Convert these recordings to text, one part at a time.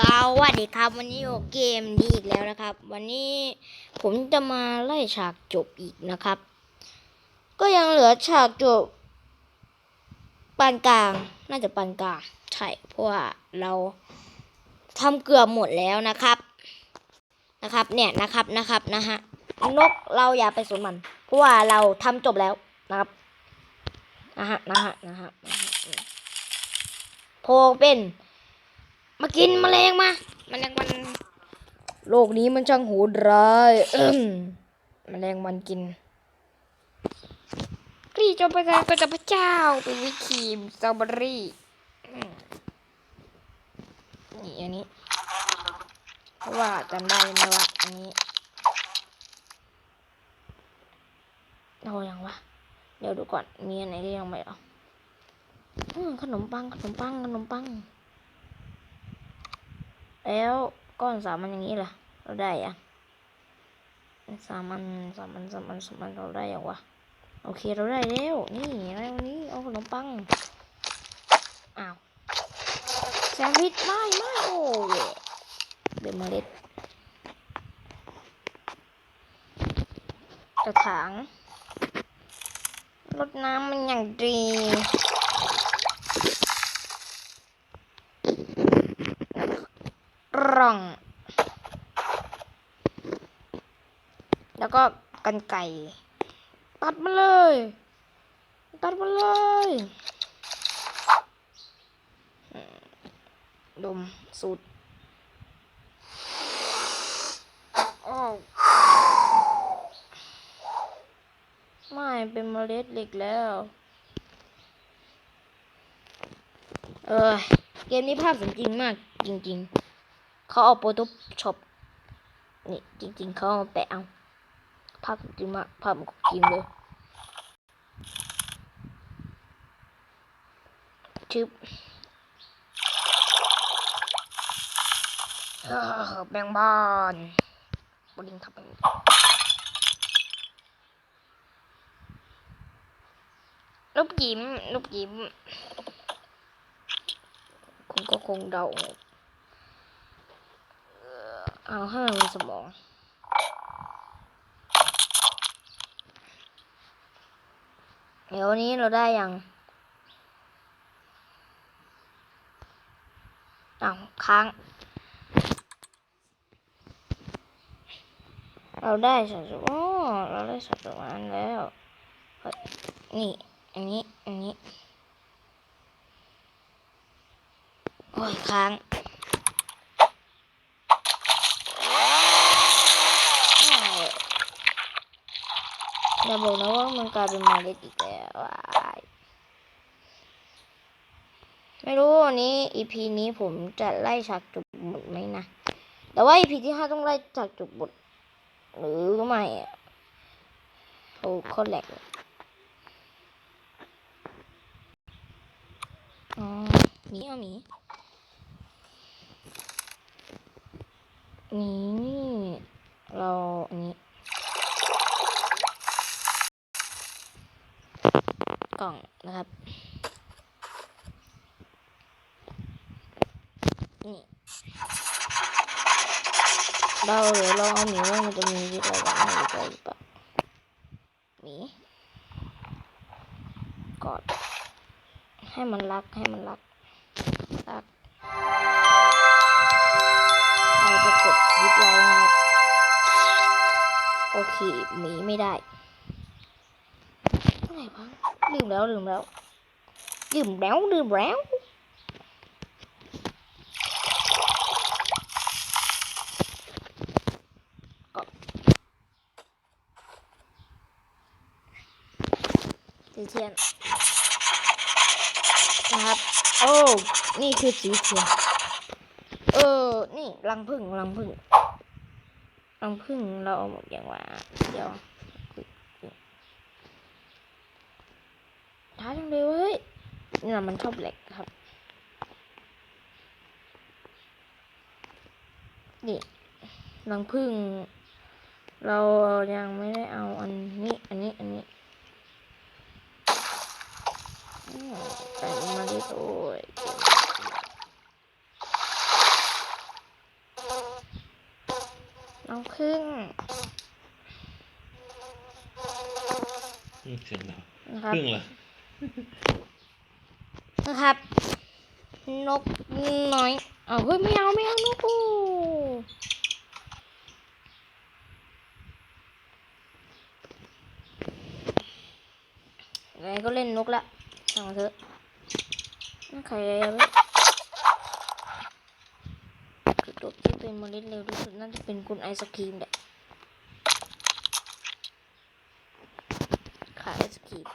สวัสดีครับ วันนี้อยู่เกมดีอีกแล้วนะครับ วันนี้ผมจะมาไล่ฉากจบอีกนะครับ ก็ยังเหลือฉากจบปานกลาง น่าจะปานกลางใช่เพราะว่าเราทำเกือบหมดแล้วนะครับนะครับ เนี่ยนะครับนะครับนะฮะนกเราอย่าไปสนมันเพราะว่าเราทำจบแล้วนะครับนะฮะนะฮะนะฮะนะฮะโพเป็น มากินแมลงมาแมลงมัน โลกนี้มันช่างโหดร้ายอื้มแมลงมันกินกรีจอมประทานก็จะพระเจ้าเป็นวิคีมสตรอเบอรี่อืมนี่อันนี้เพราะว่าจำได้ไหมว่าอันนี้เอาอย่างวะเดี๋ยวดูก่อนมีอันไหนที่ยังไม่เอาอืมขนมปังขนมปังขนมปัง แล้วก้อนสามันอย่างนี้ล่ะ เราได้อะสามันสามันสามันสามันเราได้ยังวะโอเคเราได้แล้วนี่อะไรวันนี้เอาขนมปังอ้าวแซนด์วิชไม่ไม่โอ้ยเป็นเมล็ดกระถางรดน้ำมันอย่างดี ร่อง แล้วก็กันไก่ ตัดมาเลย ตัดมาเลยดมสูตรอ้าวไม่เป็นเมล็ดเหล็กแล้ว เออ เกมนี้ภาพสมจริงมากจริง ๆ เขาเอาโปรโตช็อปนี่จริง ๆเขาเอาแปะเอาภาพจริงมากภาพมันของจริงเลยชึบแบงบอนบลิงทับลูกยิ้มลูกยิ้มคงก็คงเดา เอาให้มันมีสมองเดี๋ยววันนี้เราได้ยังอ้าวค้าง เราได้สัตว์โอ้เราได้สัตว์มาณแล้วนี่ อันนี้ อันนี้ โอ้ยค้าง อย่าบอกนะว่ามันกลายเป็นมาเล็ดอีกแล้วไม่รู้วันนี้ EP นี้ผมจะไล่ฉากจบบทไหมนะ แต่ว่า EP ที่ห้าต้องไล่ฉากจบบทหรือไม่อะโอ้โคตรแหลกอ๋อหมีเอาหมีนี่เราอันนี้ กล่องนะครับ นี่ เราเดี๋ยวลองเอาหมีว่ามันจะมีวิธีอะไรบ้างหรือเปล่าหมีกอดให้มันรักให้มันรักรักเราจะกดยึดไว้นะครับโอเคหมีไม่ได้ไรบ้างลืมแล้วลืมแล้วลืมแล้วลืมแล้วก็ สีเทียนนะครับโอ้นี่คือสีเทียนเออ นี่รังผึ้งรังผึ้งรังผึ้งเราเอาหมดอย่างว่าเดี๋ยวท้าจังเลยเว้ยนี่นมันชอบเหล็กครับนี่รังผึ้งเรายังไม่ได้เอาอันนี้ อันนี้ อันนี้อืม แต่มาได้โอ้ยเอาครึ่งอืมเสียงดังนะครับครึ่งเหรอนะครับ นกน้อย เอาเฮ้ยไม่เอาไม่เอานกกูไงก็เล่นนกละ ช่างมันเถอะนั่นใครคือตัวที่เป็นเมล็ดเร็วที่สุดน่าจะเป็นคุณไอศครีมแหละขายไอศครีม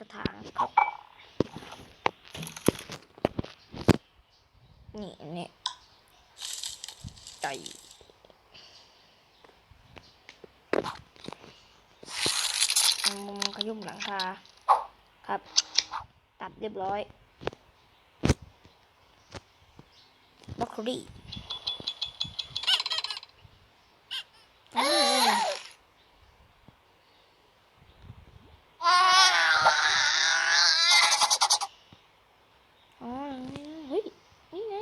กระถางครับนี่นี่ไก่มุมขยุ่มหลังคาครับ ตัดเรียบร้อยบล็อกโคลี่อืม อ๋อเฮ้ย นี่ไง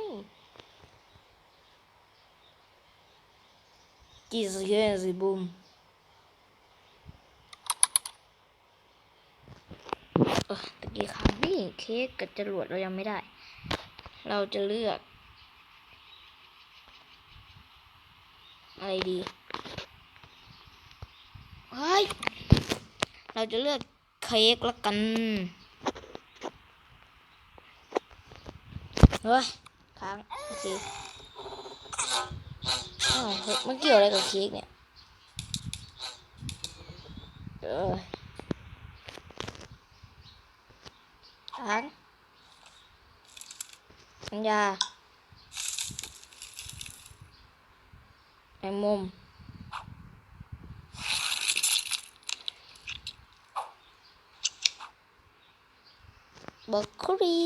จีสเกสิบูเออตะกี้ค้างนี่เค้กกับจรวดเรายังไม่ได้ เราจะเลือก อะไรดีเฮ้ยเราจะเลือกเค้กละกันเฮ้ยค้างโอเค อ้าวเมันเกี่ยวอะไรกับเค้กเนี่ยเออค้างสัญญาแมงมุมบล็อกโคลี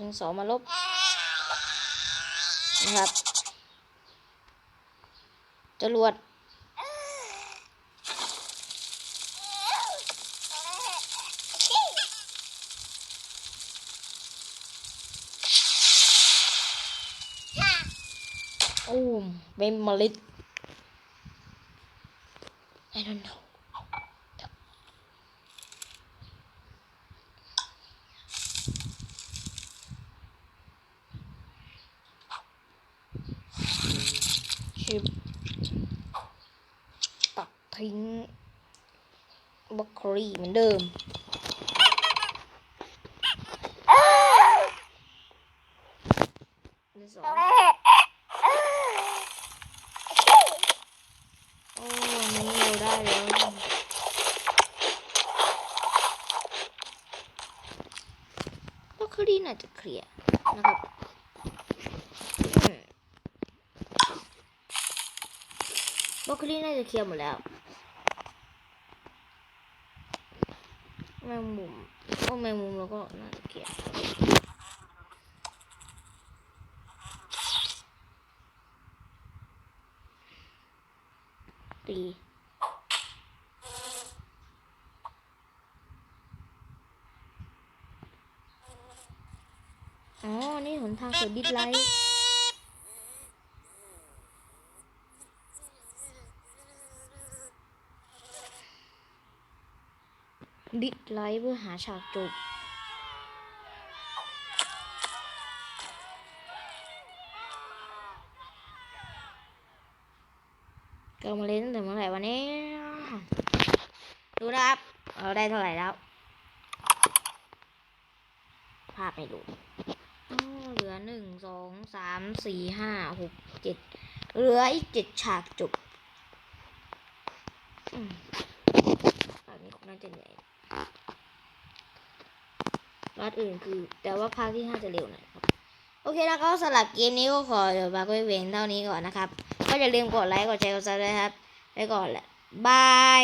ดินสอมาลบนะครับ จรวดโอ้มเป็นเมล็ด ชิบตัดทิ้งบล็อกโคลีเหมือนเดิมสอโอ้อันนี้เราได้แล้วบล็อกโคลีน่าจะเคลียร์นะครับอืม บล็อกโคลี่น่าจะเคลียร์หมดแล้วแมงมุมโอ้แมงมุมเราก็น่าจะเคลียร์ตีอ๋อ นี่หนทางสู่ดิสไลท์ ดิสไลท์เพื่อหาฉากจบ เกิดมาเล่นตั้งแต่เมื่อไหร่วันนี้ ดูนะครับ เราได้เท่าไหร่แล้วภาพไม่รู้เหลือหนึ่งสองสามสี่ห้าหกเจ็ดเหลืออีกเจ็ดฉากจบอืมภาพนี้คงน่าจะเหนื่ พารัดอื่นคือ แต่ว่าภาคที่ห้าจะเร็วหน่อยครับ โอเคแล้วก็สำหรับเกมนี้ก็ขอเดี๋ยวบาก็เว้นเท่านี้ก่อนนะครับ ก็อย่าลืมกดไลค์กดแชร์กดซับด้วยครับ ไปก่อนแหละบาย